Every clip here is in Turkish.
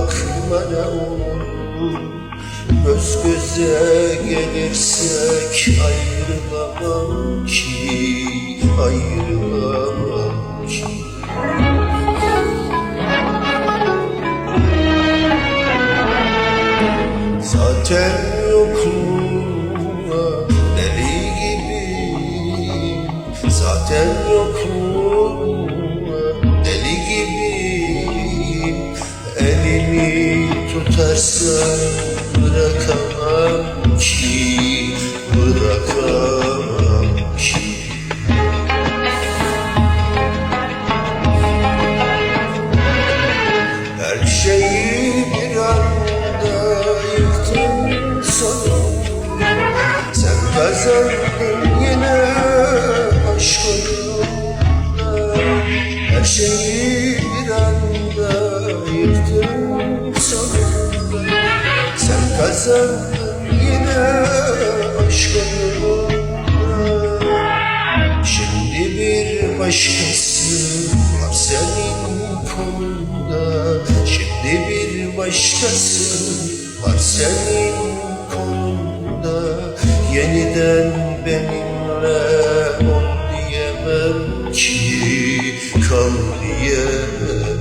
Bakma ne olur Göz göze gelirsek ayrılamam ki Ayrılamam tutarsan bırakamam ki Bırakamam ki. Her şeyi bir anda yıktın sonunda Sen kazandın yine aşk oyununda Her şeyi Kazandın yine aşk oyununda Şimdi bir başkası var senin kolunda. Şimdi bir başkası var senin kolunda. Yeniden benimle ol diyemem ki Kal diyemem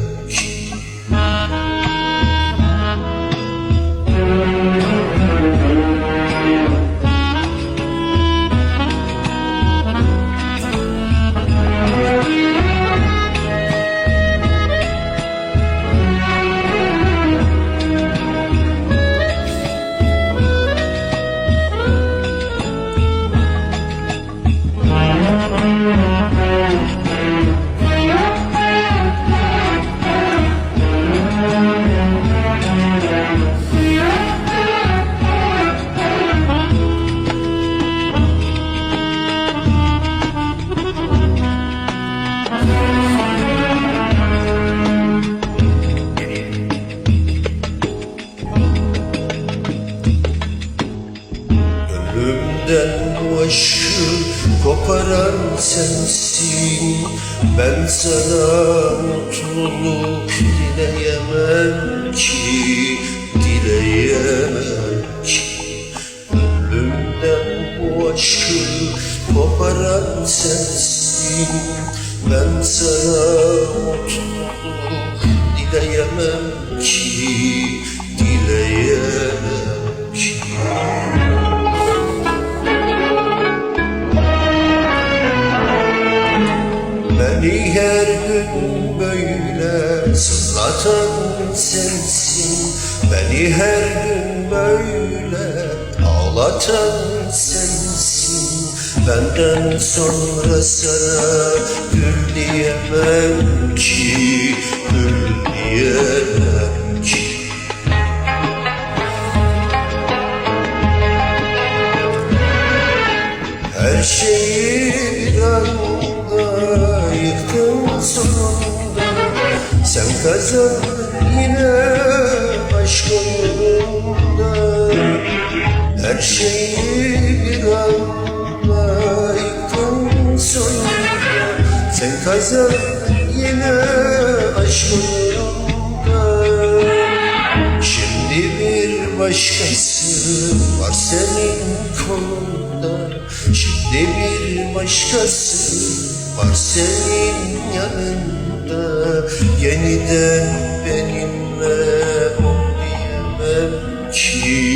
aşkı koparan sensin. Ben sana mutluluk dileyemem ki Dileyemem ki. Ölümden bu aşkı koparan sensin. Ben sana mutluluk dileyemem ki Beni her gün böyle ağlatan sensin. Benden sonra sana gül diyemem ki Gül diyemem ki. Her şeyi bir anda yıktın sonunda. Sen kazandın yine aşk yolunda Her şeyi bir anda yıktın sonunda Sen kazandın yine aşk yolunda Şimdi bir başkası var senin kolunda. Şimdi bir başkası var senin yanında. Yeniden benimle 去